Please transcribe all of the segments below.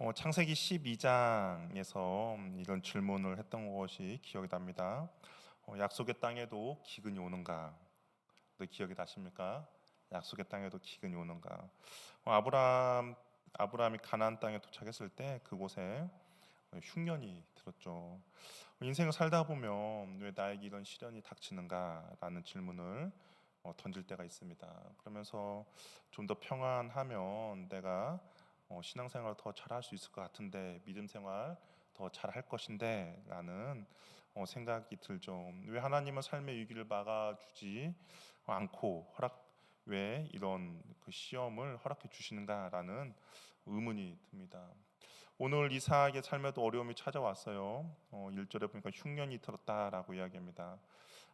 어, 창세기 12장에서 이런 질문을 했던 것이 기억이 납니다. 어, 약속의 땅에도 기근이 오는가? 네, 기억이 나십니까? 약속의 땅에도 기근이 오는가? 어, 아브람 아브라함이 가나안 땅에 도착했을 때 그곳에 흉년이 들었죠. 인생을 살다 보면 왜 나에게 이런 시련이 닥치는가라는 질문을 어, 던질 때가 있습니다. 그러면서 좀 더 평안하면 내가 어, 신앙생활을 더 잘할 수 있을 것 같은데 믿음 생활 더 잘할 것인데 라는 어, 생각이 들죠. 왜 하나님은 삶의 위기를 막아주지 않고 허락 왜 이런 그 시험을 허락해 주시는가라는 의문이 듭니다. 오늘 이삭의 삶에도 어려움이 찾아왔어요. 어, 1절에 보니까 흉년이 들었다라고 이야기합니다.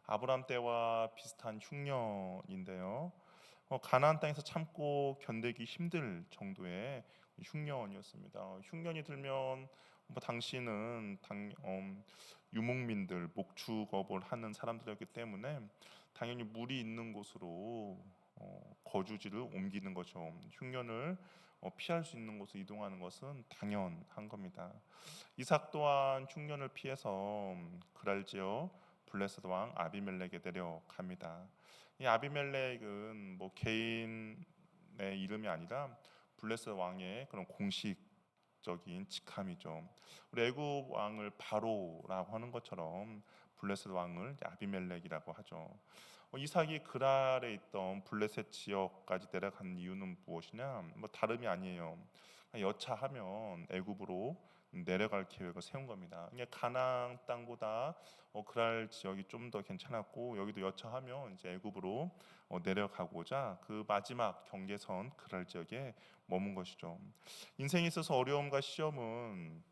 아브람 때와 비슷한 흉년인데요. 어, 가나안 땅에서 참고 견디기 힘들 정도의 흉년이었습니다. 흉년이 들면 뭐 당시는 당, 음, 유목민들 목축업을 하는 사람들이었기 때문에 당연히 물이 있는 곳으로 어, 거주지를 옮기는 거죠. 흉년을 어, 피할 수 있는 곳으로 이동하는 것은 당연한 겁니다. 이삭 또한 흉년을 피해서 음, 그랄지어 블레셋 왕 아비멜렉에 내려갑니다. 이 아비멜렉은 뭐 개인의 이름이 아니라 블레셋 왕의 그런 공식적인 직함이죠. 우리 애굽 왕을 바로라고 하는 것처럼 블레셋 왕을 아비멜렉이라고 하죠. 어, 이삭이 그랄에 있던 블레셋 지역까지 내려간 이유는 무엇이냐? 뭐 다름이 아니에요. 여차하면 애굽으로 내려갈 계획을 세운 겁니다. 이게 가나안 땅보다 어, 그랄 지역이 좀 더 괜찮았고 여기도 여차하면 이제 애굽으로 어, 내려가고자 그 마지막 경계선 그랄 지역에 머문 것이죠. 인생에 있어서 어려움과 시험은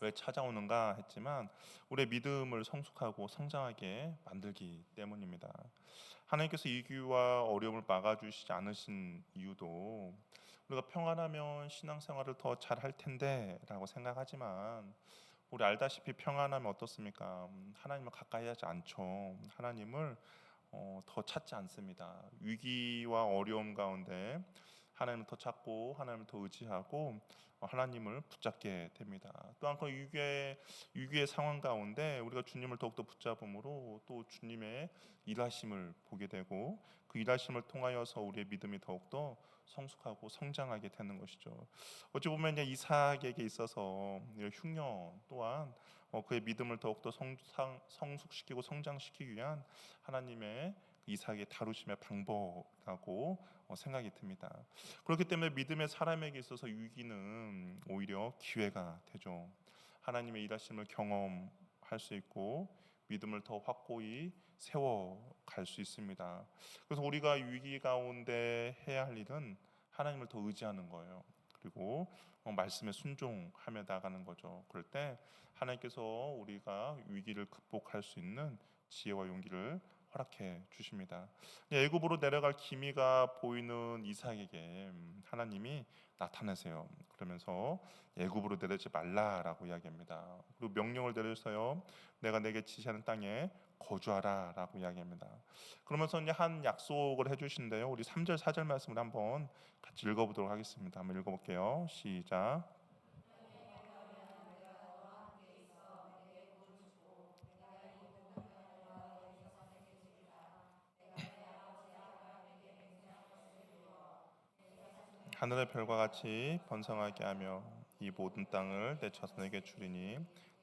왜 찾아오는가 했지만 우리의 믿음을 성숙하고 성장하게 만들기 때문입니다. 하나님께서 이기와 어려움을 막아주시지 않으신 이유도 우리가 평안하면 신앙생활을 더 잘할 텐데라고 생각하지만 우리 알다시피 평안하면 어떻습니까? 하나님을 가까이 하지 않죠. 하나님을 어, 더 찾지 않습니다. 위기와 어려움 가운데 하나님을 더 찾고 하나님을 더 의지하고 하나님을 붙잡게 됩니다. 또한 그 위기의 위기의 상황 가운데 우리가 주님을 더욱더 붙잡음으로 또 주님의 일하심을 보게 되고 그 일하심을 통하여서 우리의 믿음이 더욱더 성숙하고 성장하게 되는 것이죠. 어찌 보면 이삭에게 있어서 흉년 또한 어, 그의 믿음을 더욱더 성숙시키고 성장시키기 위한 하나님의 이삭의 다루심의 방법이라고 어, 생각이 듭니다. 그렇기 때문에 믿음의 사람에게 있어서 위기는 오히려 기회가 되죠. 하나님의 일하심을 경험할 수 있고 믿음을 더 확고히 세워 갈 수 있습니다. 그래서 우리가 위기 가운데 해야 할 일은 하나님을 더 의지하는 거예요. 그리고 어, 말씀에 순종하며 나가는 거죠. 그럴 때 하나님께서 우리가 위기를 극복할 수 있는 지혜와 용기를 허락해 주십니다. 애굽으로 내려갈 기미가 보이는 이삭에게 음, 하나님이 나타나세요. 그러면서 애굽으로 내려지 말라라고 이야기합니다. 그리고 명령을 내려서요. 내가 내게 지시하는 땅에 거주하라라고 이야기합니다. 그러면서 이제 한 약속을 해 주신데요. 우리 3절 4절 말씀을 한번 같이 읽어 보도록 하겠습니다. 한번 읽어 볼게요. 시작. 하늘의 별과 같이 번성하게 하며 이 모든 땅을 내 자손에게 주리니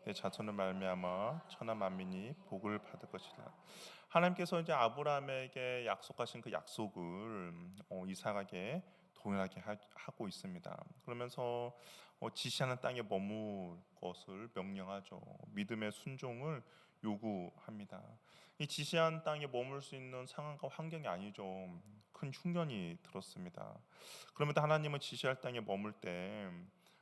내 자손을 말미암아 천하 만민이 복을 받을 것이라. 하나님께서 이제 아브라함에게 약속하신 그 약속을 어, 이삭에게 동일하게 하, 고 있습니다. 그러면서 어, 지시하는 땅에 머물 것을 명령하죠. 믿음의 순종을 요구합니다. 이 지시한 땅에 머물 수 있는 상황과 환경이 아니죠. 큰 흉년이 들었습니다. 그러면도 하나님은 지시할 땅에 머물 때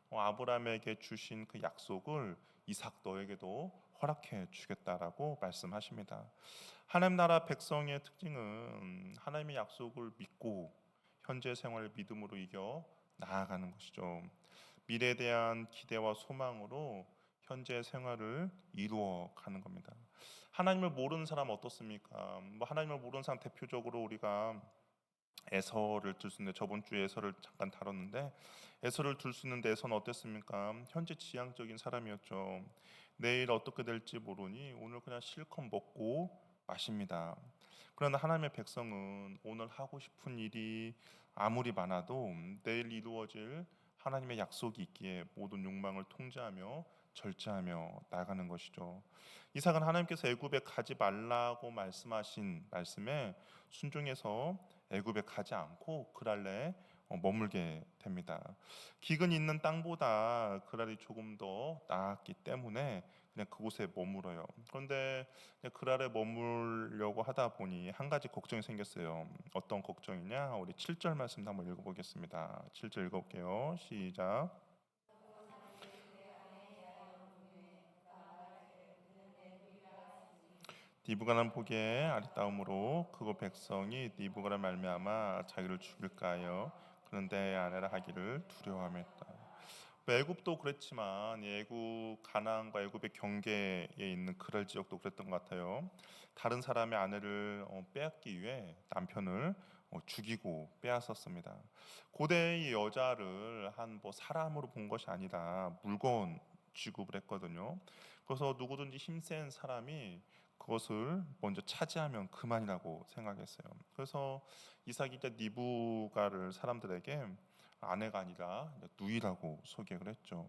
어, 아브라함에게 주신 그 약속을 이삭 너에게도 허락해 주겠다라고 말씀하십니다. 하나님 나라 백성의 특징은 하나님의 약속을 믿고 현재 생활을 믿음으로 이겨 나아가는 것이죠. 미래에 대한 기대와 소망으로 현재 생활을 이루어 가는 겁니다. 하나님을 모르는 사람 어떻습니까? 뭐 하나님을 모르는 사람 대표적으로 우리가 에서를 둘수 있는데 저번 주에 에서를 잠깐 다뤘는데 에서를 둘수 있는데 에서는 어땠습니까? 현재 지향적인 사람이었죠. 내일 어떻게 될지 모르니 오늘 그냥 실컷 먹고 마십니다. 그러나 하나님의 백성은 오늘 하고 싶은 일이 아무리 많아도 내일 이루어질 하나님의 약속이 있기에 모든 욕망을 통제하며 절제하며 나가는 것이죠. 이삭은 하나님께서 애굽에 가지 말라고 말씀하신 말씀에 순종해서 애굽에 가지 않고 그랄레 어, 머물게 됩니다. 기근 있는 땅보다 그랄이 조금 더 나았기 때문에 그냥 그곳에 머물어요. 그런데 그랄에 머물려고 하다 보니 한 가지 걱정이 생겼어요. 어떤 걱정이냐? 우리 7절 말씀 한번 읽어보겠습니다. 7절 읽어볼게요. 시작. 니부가는 보기에 아리따움으로 그곳 백성이 니부가를 말미암아 자기를 죽일까 하여 그는 내 아내라 하기를 두려워함했다. 애굽도 그랬지만 이 애굽 가나안과 애굽의 경계에 있는 그랄 지역도 그랬던 것 같아요. 다른 사람의 아내를 어, 빼앗기 위해 남편을 어, 죽이고 빼앗았습니다. 고대의 여자를 한 뭐 사람으로 본 것이 아니라 물건 취급을 했거든요. 그래서 누구든지 힘센 사람이 그것을 먼저 차지하면 그만이라고 생각했어요. 그래서 이삭이 이제 니부가를 사람들에게 아내가 아니라 누이라고 소개를 했죠.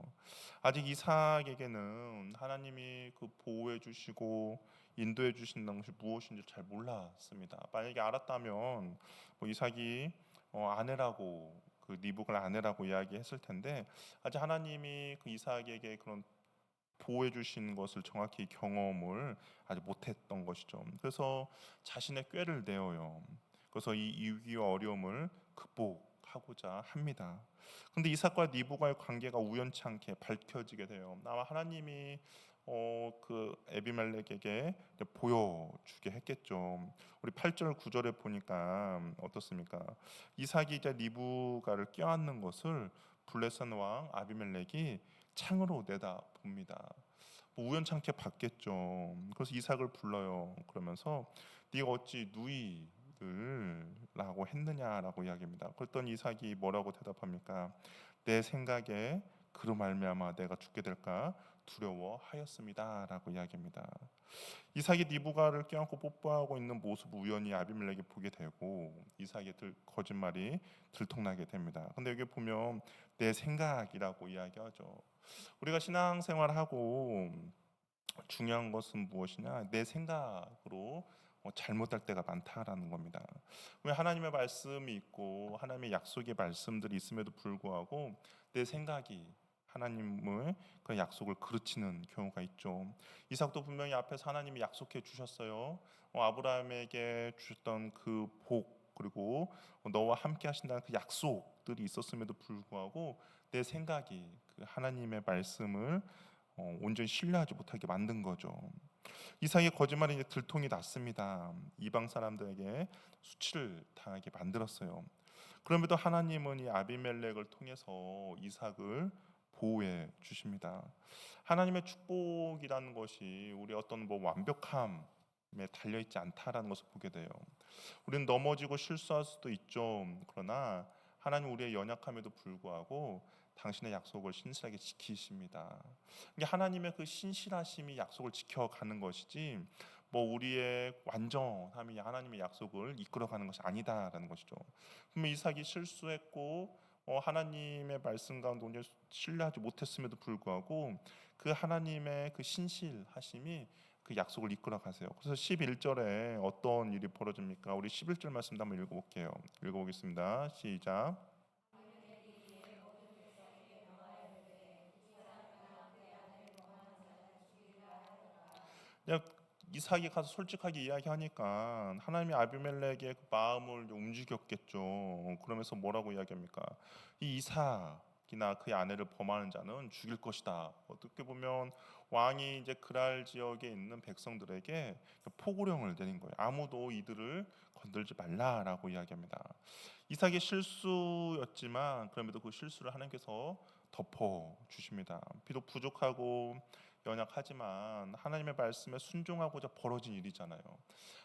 아직 이삭에게는 하나님이 그 보호해 주시고 인도해 주신다는 것이 무엇인지 잘 몰랐습니다. 만약에 알았다면 뭐 이삭이 어, 아내라고 그 니부가를 아내라고 이야기했을 텐데 아직 하나님이 그 이삭에게 그런 보호해 주신 것을 정확히 경험을 아직 못했던 것이죠. 그래서 자신의 꾀를 내어요. 그래서 이 위기와 어려움을 극복하고자 합니다. 근데 이삭과 니부가의 관계가 우연치 않게 밝혀지게 돼요. 아마 하나님이 어, 그 에비멜렉에게 보여주게 했겠죠. 우리 8절 9절에 보니까 어떻습니까? 이삭이 이제 니부가를 껴안는 것을 블레셋 왕 아비멜렉이 창으로 내다 봅니다. 뭐 우연찮게 봤겠죠. 그래서 이삭을 불러요. 그러면서 네가 어찌 누이들라고 했느냐라고 이야기합니다. 그랬더니 이삭이 뭐라고 대답합니까? 내 생각에 그로 말미암아 내가 죽게 될까 두려워하였습니다라고 이야기합니다. 이삭이 니부가를 껴안고 뽀뽀하고 있는 모습 우연히 아비멜렉이 보게 되고 이삭의 들, 거짓말이 들통나게 됩니다. 근데 여기 보면 내 생각이라고 이야기하죠. 우리가 신앙생활하고 중요한 것은 무엇이냐? 내 생각으로 어, 잘못할 때가 많다라는 겁니다. 왜 하나님의 말씀이 있고 하나님의 약속의 말씀들이 있음에도 불구하고 내 생각이 하나님의 그 약속을 그르치는 경우가 있죠. 이삭도 분명히 앞에서 하나님이 약속해 주셨어요. 어, 아브라함에게 주셨던 그 복 그리고 너와 함께 하신다는 그 약속들이 있었음에도 불구하고 내 생각이 그 하나님의 말씀을 어, 온전히 신뢰하지 못하게 만든 거죠. 이삭의 거짓말이 이제 들통이 났습니다. 이방 사람들에게 수치를 당하게 만들었어요. 그럼에도 하나님은 이 아비멜렉을 통해서 이삭을 보호해 주십니다. 하나님의 축복이라는 것이 우리 어떤 뭐 완벽함에 달려 있지 않다라는 것을 보게 돼요. 우리는 넘어지고 실수할 수도 있죠. 그러나 하나님 우리의 연약함에도 불구하고 당신의 약속을 신실하게 지키십니다. 이게 하나님의 그 신실하심이 약속을 지켜가는 것이지 뭐 우리의 완전함이 하나님의 약속을 이끌어가는 것이 아니다라는 것이죠. 그러면 이삭이 실수했고 어, 하나님의 말씀 가운데 온전 신뢰하지 못했음에도 불구하고 그 하나님의 그 신실하심이 그 약속을 이끌어 가세요. 그래서 11절에 어떤 일이 벌어집니까? 우리 11절 말씀도 한번 읽어 볼게요. 읽어 보겠습니다. 시작. 이삭이 가서 솔직하게 이야기하니까 하나님이 아비멜렉의 그 마음을 움직였겠죠. 그러면서 뭐라고 이야기합니까? 이 이삭이나 그의 아내를 범하는 자는 죽일 것이다. 어떻게 보면 왕이 이제 그랄 지역에 있는 백성들에게 포고령을 내린 거예요. 아무도 이들을 건들지 말라라고 이야기합니다. 이삭의 실수였지만 그럼에도 그 실수를 하나님께서 덮어 주십니다. 비록 부족하고 연약하지만 하나님의 말씀에 순종하고자 벌어진 일이잖아요.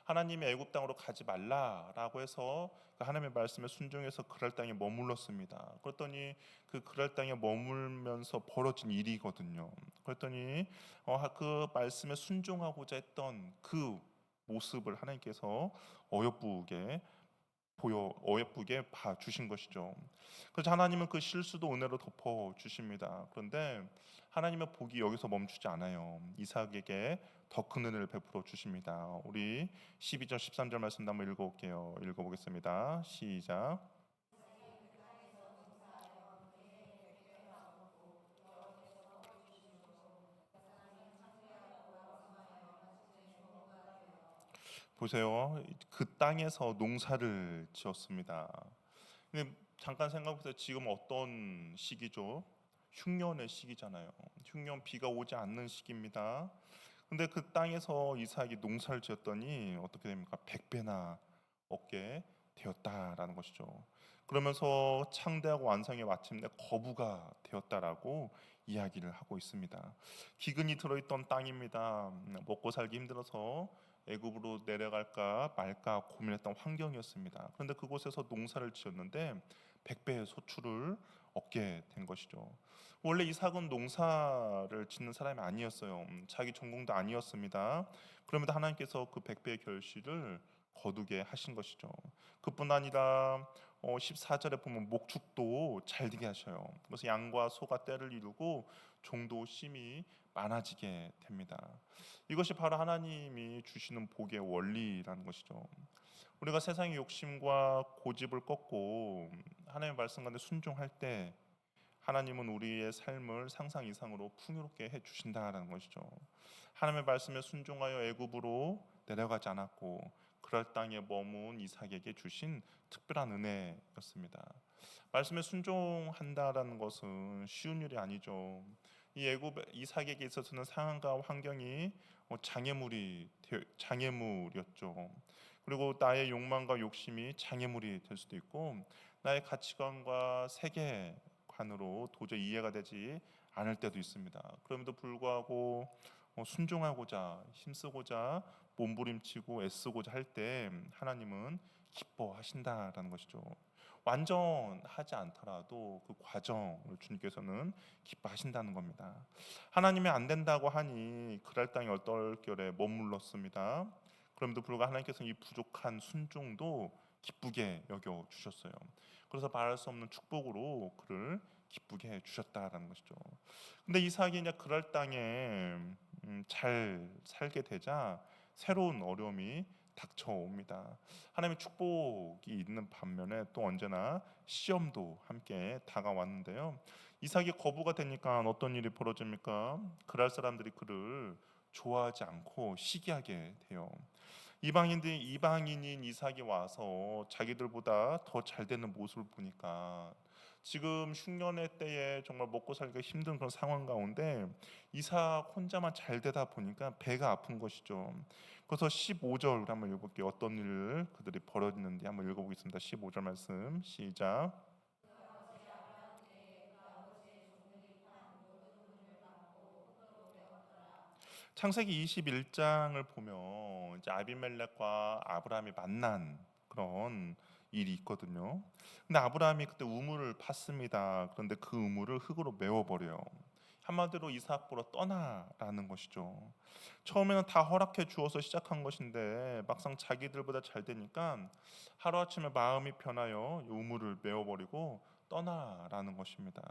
하나님이 애굽 땅으로 가지 말라라고 해서 그 하나님의 말씀에 순종해서 그랄 땅에 머물렀습니다. 그랬더니 그 그랄 땅에 머물면서 벌어진 일이거든요. 그랬더니 어, 그 말씀에 순종하고자 했던 그 모습을 하나님께서 어여쁘게 보여 어여쁘게 봐 주신 것이죠. 그래서 하나님은 그 실수도 은혜로 덮어 주십니다. 그런데 하나님의 복이 여기서 멈추지 않아요. 이삭에게 더 큰 은혜를 베풀어 주십니다. 우리 12절 13절 말씀 한번 읽어 볼게요. 읽어 보겠습니다. 시작. 보세요. 그 땅에서 농사를 지었습니다. 근데 잠깐 생각해보세요. 지금 어떤 시기죠? 흉년의 시기잖아요. 흉년 비가 오지 않는 시기입니다. 근데 그 땅에서 이삭이 농사를 지었더니 어떻게 됩니까? 백배나 얻게 되었다라는 것이죠. 그러면서 창대하고 완성의 마침내 거부가 되었다라고 이야기를 하고 있습니다. 기근이 들어있던 땅입니다. 먹고 살기 힘들어서 애굽으로 내려갈까 말까 고민했던 환경이었습니다. 그런데 그곳에서 농사를 지었는데 백배의 소출을 얻게 된 것이죠. 원래 이삭은 농사를 짓는 사람이 아니었어요. 음, 자기 전공도 아니었습니다. 그럼에도 하나님께서 그 백배의 결실을 거두게 하신 것이죠. 그뿐 아니라 어, 14절에 보면 목축도 잘 되게 하셔요. 그래서 양과 소가 때를 이루고 종도 심이 많아지게 됩니다. 이것이 바로 하나님이 주시는 복의 원리라는 것이죠. 우리가 세상의 욕심과 고집을 꺾고 하나님의 말씀 가운데 순종할 때 하나님은 우리의 삶을 상상 이상으로 풍요롭게 해 주신다라는 것이죠. 하나님의 말씀에 순종하여 애굽으로 내려가지 않았고 그럴 땅에 머문 이삭에게 주신 특별한 은혜였습니다. 말씀에 순종한다라는 것은 쉬운 일이 아니죠. 이 애굽 이삭에게 있어서는 상황과 환경이 뭐 장애물이 장애물이었죠. 그리고 나의 욕망과 욕심이 장애물이 될 수도 있고 나의 가치관과 세계관으로 도저히 이해가 되지 않을 때도 있습니다. 그럼에도 불구하고 어, 순종하고자 힘쓰고자 몸부림치고 애쓰고자 할 때 하나님은 기뻐하신다라는 것이죠. 완전하지 않더라도 그 과정을 주님께서는 기뻐하신다는 겁니다. 하나님이 안 된다고 하니 그랄 땅에 얼떨결에 머물렀습니다. 그럼에도 불구하고 하나님께서는 이 부족한 순종도 기쁘게 여겨 주셨어요. 그래서 말할 수 없는 축복으로 그를 기쁘게 해 주셨다라는 것이죠. 근데 이삭이 이제 그럴 땅에 음, 잘 살게 되자 새로운 어려움이 닥쳐옵니다. 하나님의 축복이 있는 반면에 또 언제나 시험도 함께 다가왔는데요. 이삭이 거부가 되니까 어떤 일이 벌어집니까? 그럴 사람들이 그를 좋아하지 않고 시기하게 돼요. 이방인들이 이방인인 이삭이 와서 자기들보다 더 잘 되는 모습을 보니까 지금 흉년의 때에 정말 먹고 살기가 힘든 그런 상황 가운데 이삭 혼자만 잘 되다 보니까 배가 아픈 것이죠. 그래서 15절 한번 읽어볼게요. 어떤 일을 그들이 벌어지는지 한번 읽어보겠습니다. 15절 말씀 시작. 창세기 21장을 보면 이제 아비멜렉과 아브라함이 만난 그런 일이 있거든요. 근데 아브라함이 그때 우물을 팠습니다. 그런데 그 우물을 흙으로 메워버려요. 한마디로 이삭보러 떠나라는 것이죠. 처음에는 다 허락해 주어서 시작한 것인데 막상 자기들보다 잘 되니까 하루아침에 마음이 변하여 우물을 메워버리고 떠나라는 것입니다.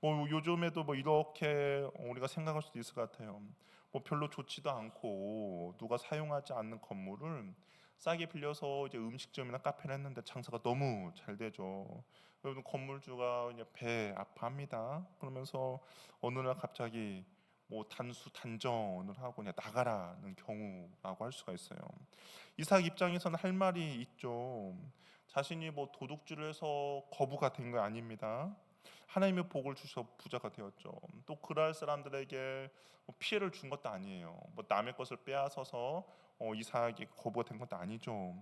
뭐 요즘에도 뭐 이렇게 우리가 생각할 수도 있을 것 같아요. 뭐 별로 좋지도 않고 누가 사용하지 않는 건물을 싸게 빌려서 이제 음식점이나 카페를 했는데 장사가 너무 잘 되죠. 여러분 건물주가 이제 배 아파합니다. 그러면서 어느 날 갑자기 뭐 단수 단정을 하고 그냥 나가라는 경우라고 할 수가 있어요. 이삭 입장에서는 할 말이 있죠. 자신이 뭐 도둑질을 해서 거부가 된 거 아닙니다. 하나님의 복을 주셔 부자가 되었죠. 또 그럴 사람들에게 뭐 피해를 준 것도 아니에요. 뭐 남의 것을 빼앗아서 어, 이삭이 거부가 된 것도 아니죠.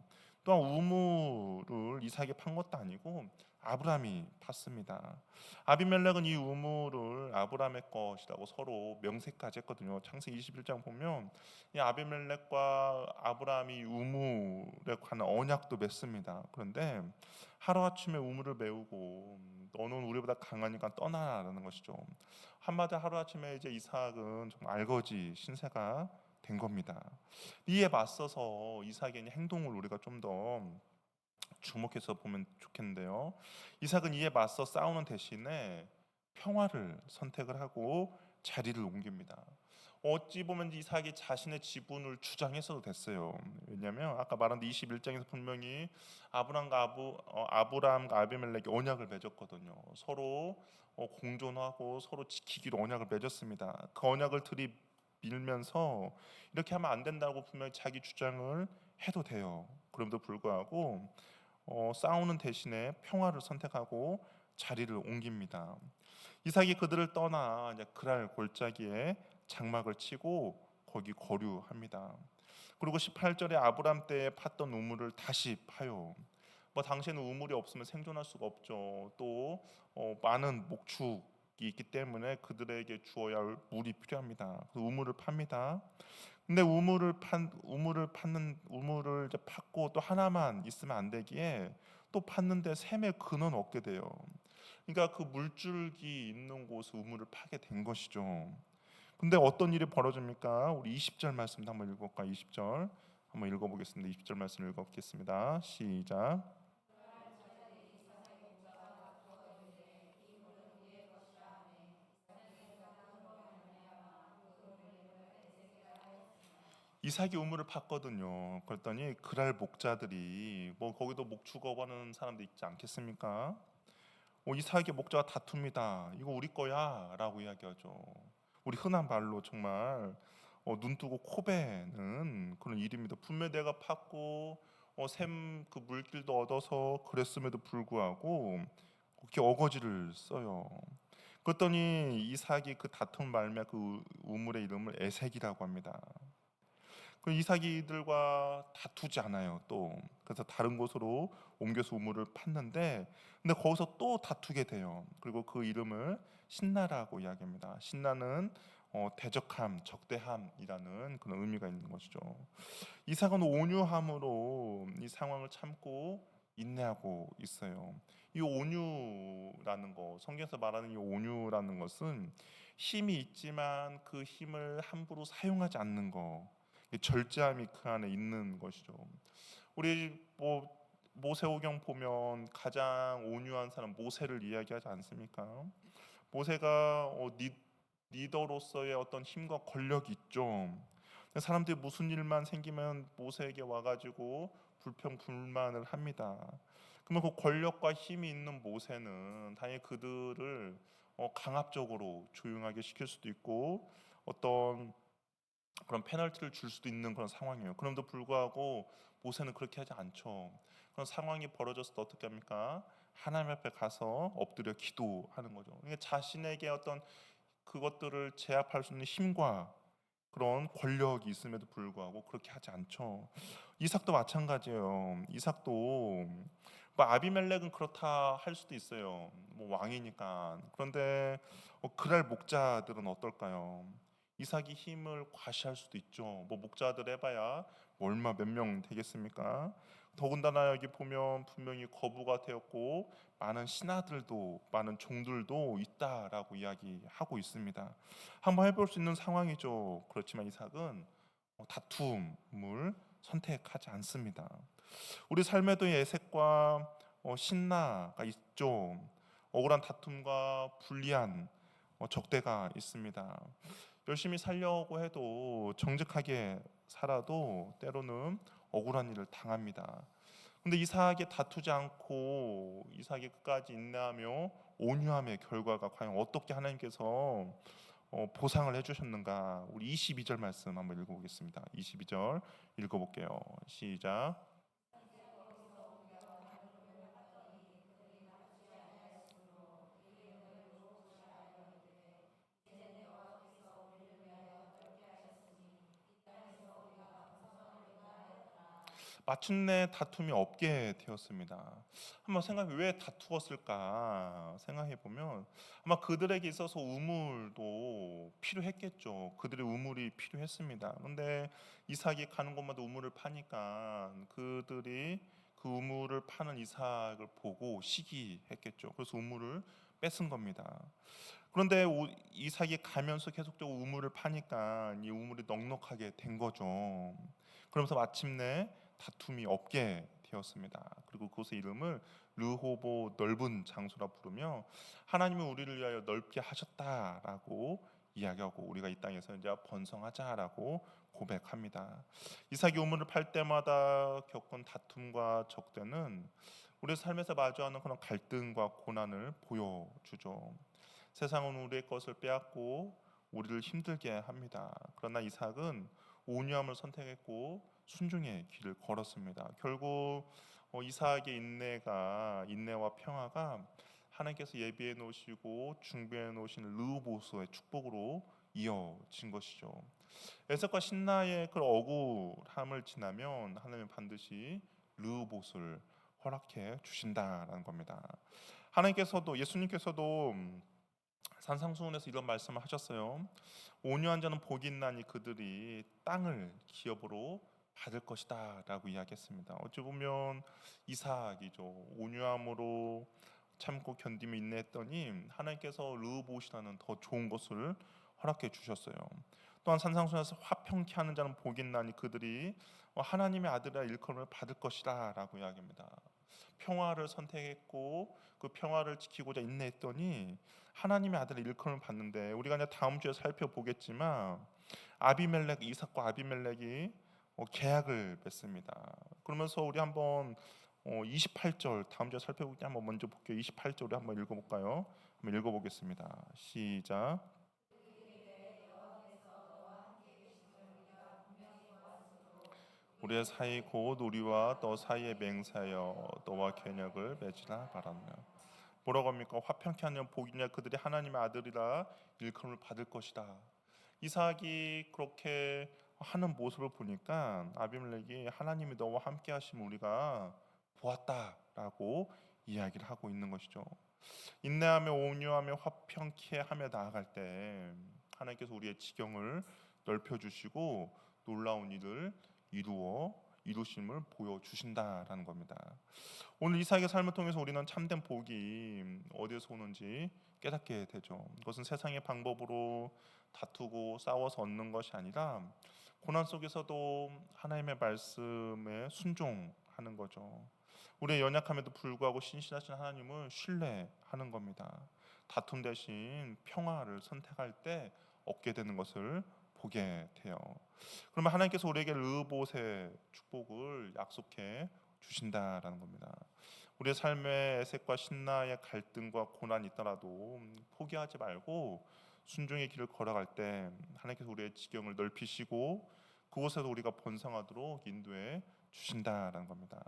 또한 우물을 이삭이 판 것도 아니고 아브라함이 팠습니다. 아비멜렉은 이 우물을 아브라함의 것이라고 서로 명세까지 했거든요. 창세기 21장 보면 이 아비멜렉과 아브라함이 우물에 관한 언약도 맺습니다. 그런데 하루아침에 우물을 메우고 너는 우리보다 강하니까 떠나라는 것이죠. 한마디 하루아침에 이제 이삭은 좀 알거지 신세가 된 겁니다. 이에 맞서서 이삭의 행동을 우리가 좀 더 주목해서 보면 좋겠는데요. 이삭은 이에 맞서 싸우는 대신에 평화를 선택을 하고 자리를 옮깁니다. 어찌 보면 이삭이 자신의 지분을 주장했어도 됐어요. 왜냐하면 아까 말한 21장에서 분명히 아브람과 아부 어, 아브람과 아비멜렉이 언약을 맺었거든요. 서로 어, 공존하고 서로 지키기로 언약을 맺었습니다. 그 언약을 들이밀면서 이렇게 하면 안 된다고 분명히 자기 주장을 해도 돼요. 그럼에도 불구하고 어, 싸우는 대신에 평화를 선택하고 자리를 옮깁니다. 이삭이 그들을 떠나 그랄 골짜기에 장막을 치고 거기 거류합니다. 그리고 18절에 아브람 때에 팠던 우물을 다시 파요. 뭐 당시에는 우물이 없으면 생존할 수가 없죠. 또 어, 많은 목축이 있기 때문에 그들에게 주어야 할 물이 필요합니다. 그 우물을 팝니다. 근데 우물을 판 우물을 팠는 우물을 이제 팠고 또 하나만 있으면 안 되기에 또 팠는데 샘의 근원 얻게 돼요. 그러니까 그 물줄기 있는 곳 우물을 파게 된 것이죠. 근데 어떤 일이 벌어집니까? 우리 20절 말씀 한번 읽어볼까? 20절 한번 읽어보겠습니다. 20절 말씀 읽어보겠습니다. 시작. 이삭이 우물을 팠거든요. 그랬더니 그랄 목자들이 뭐 거기도 목축업하는 사람도 있지 않겠습니까? 어, 이삭의 목자가 다툽니다. 이거 우리 거야라고 이야기하죠. 우리 흔한 말로 정말 어, 눈 뜨고 코베는 그런 일입니다. 분명 내가 팠고 어, 샘그 물길도 얻어서 그랬음에도 불구하고 그렇게 어거지를 써요. 그랬더니 이삭이 그 다툼 말며 그 우물의 이름을 에색이라고 합니다. 그 이삭이들과 다투지 않아요. 또 그래서 다른 곳으로 옮겨서 우물을 팠는데 근데 거기서 또 다투게 돼요. 그리고 그 이름을 신나라고 이야기합니다. 신나는 어, 대적함, 적대함이라는 그런 의미가 있는 것이죠. 이삭은 온유함으로 이 상황을 참고 인내하고 있어요. 이 온유라는 거, 성경에서 말하는 이 온유라는 것은 힘이 있지만 그 힘을 함부로 사용하지 않는 거, 절제함이 그 안에 있는 것이죠. 우리 뭐 모세오경 보면 가장 온유한 사람 모세를 이야기하지 않습니까? 모세가 어, 리, 리더로서의 어떤 힘과 권력이 있죠. 사람들이 무슨 일만 생기면 모세에게 와가지고 불평 불만을 합니다. 그러면 그 권력과 힘이 있는 모세는 당연히 그들을 어, 강압적으로 조용하게 시킬 수도 있고 어떤 그런 페널티를 줄 수도 있는 그런 상황이에요. 그럼에도 불구하고 모세는 그렇게 하지 않죠. 그런 상황이 벌어졌을 때 어떻게 합니까? 하나님 앞에 가서 엎드려 기도하는 거죠. 그러니까 자신에게 어떤 그것들을 제압할 수 있는 힘과 그런 권력이 있음에도 불구하고 그렇게 하지 않죠. 이삭도 마찬가지예요. 이삭도 뭐 아비멜렉은 그렇다 할 수도 있어요. 뭐 왕이니까. 그런데 어, 그랄 목자들은 어떨까요? 이삭이 힘을 과시할 수도 있죠. 뭐 목자들 해봐야 뭐 얼마 몇 명 되겠습니까? 더군다나 여기 보면 분명히 거부가 되었고 많은 신하들도 많은 종들도 있다라고 이야기하고 있습니다. 한번 해볼 수 있는 상황이죠. 그렇지만 이삭은 어, 다툼을 선택하지 않습니다. 우리 삶에도 예색과 어, 신나가 있죠. 억울한 다툼과 불리한 어, 적대가 있습니다. 열심히 살려고 해도 정직하게 살아도 때로는 억울한 일을 당합니다. 근데 이삭이 다투지 않고 이삭이 끝까지 인내하며 온유함의 결과가 과연 어떻게 하나님께서 어, 보상을 해주셨는가? 우리 22절 말씀 한번 읽어보겠습니다. 22절 읽어볼게요. 시작. 마침내 다툼이 없게 되었습니다. 한번 생각해 왜 다투었을까 생각해 보면 아마 그들에게 있어서 우물도 필요했겠죠. 그들의 우물이 필요했습니다. 그런데 이삭이 가는 곳마다 우물을 파니까 그들이 그 우물을 파는 이삭을 보고 시기했겠죠. 그래서 우물을 뺏은 겁니다. 그런데 오- 이삭이 가면서 계속적으로 우물을 파니까 이 우물이 넉넉하게 된 거죠. 그러면서 마침내 다툼이 없게 되었습니다. 그리고 그곳의 이름을 르호보 넓은 장소라 부르며 하나님은 우리를 위하여 넓게 하셨다라고 이야기하고 우리가 이 땅에서 이제 번성하자라고 고백합니다. 이삭이 우물을 팔 때마다 겪은 다툼과 적대는 우리 삶에서 마주하는 그런 갈등과 고난을 보여주죠. 세상은 우리의 것을 빼앗고 우리를 힘들게 합니다. 그러나 이삭은 온유함을 선택했고 순종의 길을 걸었습니다. 결국 어, 이삭의 인내가 인내와 평화가 하나님께서 예비해 놓으시고 준비해 놓으신 르보스의 축복으로 이어진 것이죠. 에서과 신나의 그 억울함을 지나면 하나님은 반드시 르보스를 허락해 주신다라는 겁니다. 하나님께서도 예수님께서도 음, 산상수훈에서 이런 말씀을 하셨어요. 온유한 자는 복이 있나니 그들이 땅을 기업으로 받을 것이다라고 이야기했습니다. 어찌 보면 이삭이죠. 온유함으로 참고 견디며 인내했더니 하나님께서 르보시라는 더 좋은 것을 허락해 주셨어요. 또한 산상수훈에서 화평케 하는 자는 복이 있나니 그들이 하나님의 아들이라 일컬음을 받을 것이다라고 이야기합니다. 평화를 선택했고 그 평화를 지키고자 인내했더니 하나님의 아들의 일컬음을 받는데 우리가 이제 다음 주에 살펴보겠지만 아비멜렉 이삭과 아비멜렉이 어, 계약을 맺습니다. 그러면서 우리 한번 어, 28절 다음 주에 살펴보기 한번 먼저 볼게요. 28절을 한번 읽어볼까요? 한번 읽어보겠습니다. 시작. 우리의 사이 곧 우리와 너 사이의 맹사여 너와 견역을 맺으라 바라며 뭐라고 합니까? 화평케 하는 복이냐 그들이 하나님의 아들이라 일컬음을 받을 것이다. 이삭이 그렇게 하는 모습을 보니까 아비멜렉이 하나님이 너와 함께 하시면 우리가 보았다라고 이야기를 하고 있는 것이죠. 인내하며 온유하며 화평케 하며 나아갈 때 하나님께서 우리의 지경을 넓혀 주시고 놀라운 일을 이루어 이루심을 보여 주신다라는 겁니다. 오늘 이삭의 삶을 통해서 우리는 참된 복이 어디에서 오는지 깨닫게 되죠. 그것은 세상의 방법으로 다투고 싸워서 얻는 것이 아니라 고난 속에서도 하나님의 말씀에 순종하는 거죠. 우리의 연약함에도 불구하고 신실하신 하나님을 신뢰하는 겁니다. 다툼 대신 평화를 선택할 때 얻게 되는 것을 보게 돼요. 그러면 하나님께서 우리에게 르봇의 축복을 약속해 주신다라는 겁니다. 우리의 삶의 애색과 신나의 갈등과 고난이 있더라도 포기하지 말고 순종의 길을 걸어갈 때 하나님께서 우리의 지경을 넓히시고 그곳에서 우리가 번성하도록 인도해 주신다라는 겁니다.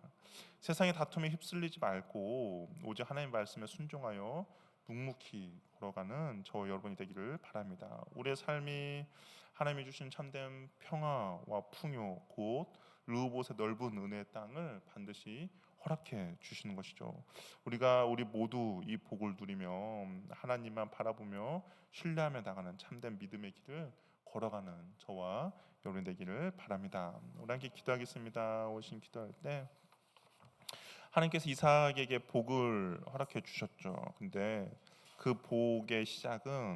세상의 다툼에 휩쓸리지 말고 오직 하나님 말씀에 순종하여 묵묵히 걸어가는 저 여러분이 되기를 바랍니다. 우리의 삶이 하나님이 주신 참된 평화와 풍요 곧 르봇의 넓은 은혜의 땅을 반드시 허락해 주시는 것이죠. 우리가 우리 모두 이 복을 누리며 하나님만 바라보며 신뢰하며 나가는 참된 믿음의 길을 걸어가는 저와 여러분 되기를 바랍니다. 우리 함께 기도하겠습니다. 오신 기도할 때 하나님께서 이삭에게 복을 허락해 주셨죠. 근데 그 복의 시작은